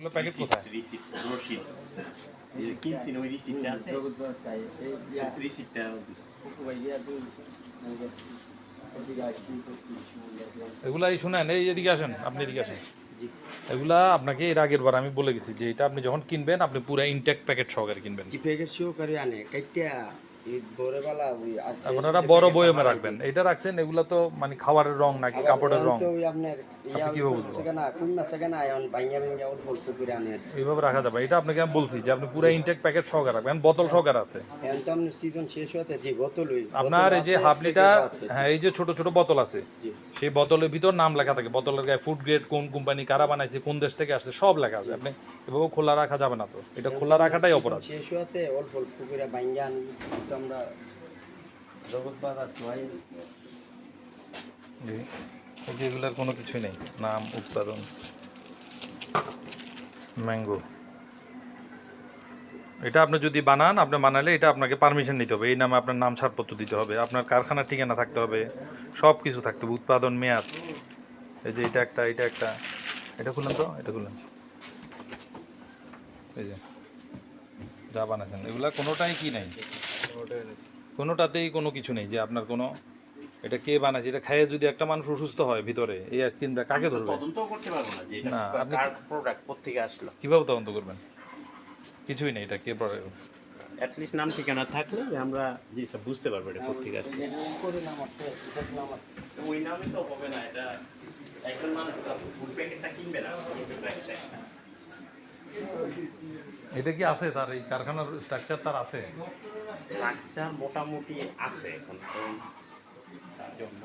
এগুলো প্যাকেট কোথায় রিসিপ্ট রসিদ এই ওই রিসিপ্টটা আছে রিসিপ্টটা এগুলা এই শুনেন এই এদিকে আসেন আপনি এদিকে আসেন এগুলা আপনাকে এর আগের বার আমি বলে গেছি যে এটা আপনি যখন কিনবেন আপনি পুরো ইনটেক্ট প্যাকেট সহকারে কিনবেন। প্যাকেট শো করে আনে? কাইটা আপনারা বড় বয়মে রাখবেন। এটা রাখছেন এগুলা তো মানে খাবারের রং নাকি কাপড়ের রং। এইভাবে রাখা যাবে। এটা আপনাকে আমি বলছি যে আপনি পুরো ইনটেক্ট প্যাকেট সহকারে রাখবেন। বোতল সহকারে আছে। আপনার এই যে হাফ লিটার হ্যাঁ এই যে ছোট ছোট বোতল আছে সেই বোতলের ভিতর নাম লেখা থাকে। বোতলের গায়ে ফুড গ্রেড কোন কোম্পানি কারা বানাইছে কোন দেশ থেকে আসছে সব লেখা আছে। আপনি এভাবে খোলা রাখা যাবে না তো। এটা খোলা রাখাটাই অপরাধ। শেষ হতে অল্প অল্প করে ভাইয়া আনি তো আমরা জগৎ বাজার ছয় জি, এগুলার কোনো কিছুই নেই। নাম, উৎপাদন ম্যাঙ্গো এটা আপনি যদি বানান, আপনি বানালে এটা আপনাকে পারমিশন নিতে হবে। এই নামে আপনার নাম ছাড়পত্র দিতে হবে। আপনার কারখানার ঠিকানা থাকতে হবে। সব কিছু থাকতে হবে। উৎপাদন, মেয়াদ। এই যে এটা একটা এটা একটা। এটা খুললেন তো? এটা খুললেন। এই যে, যা বানাচ্ছেন এগুলা কোনোটাই কি নাই? কোনোটাতেই কোনো কিছু নেই যে আপনার কোনো এটা কে বানাচ্ছে এটা খাইয়ে যদি একটা মানুষ অসুস্থ হয় ভিতরে এই আইসক্রিমটা কাকে ধরবে? তদন্ত করতে পারব না যে এটা না, আপনি কার প্রোডাক্ট কোথেকে আসলো। কীভাবে তদন্ত করবেন? কিছুই নেই এটা কে পড়ে অ্যাটলিস্ট নাম ঠিকানা থাকলে যে আমরা জিনিসটা বুঝতে পারব এটা কোথেকে আসলো। করে নাম আছে দেখলাম আছে ওই নামে তো হবে না এটা একজন মানুষ ফুড প্যাকেটটা কিনবে না। এটা কি আছে তার? এই কারখানার স্ট্রাকচার তার আছে? স্ট্রাকচার মোটামুটি আছে এখন। তার জন্য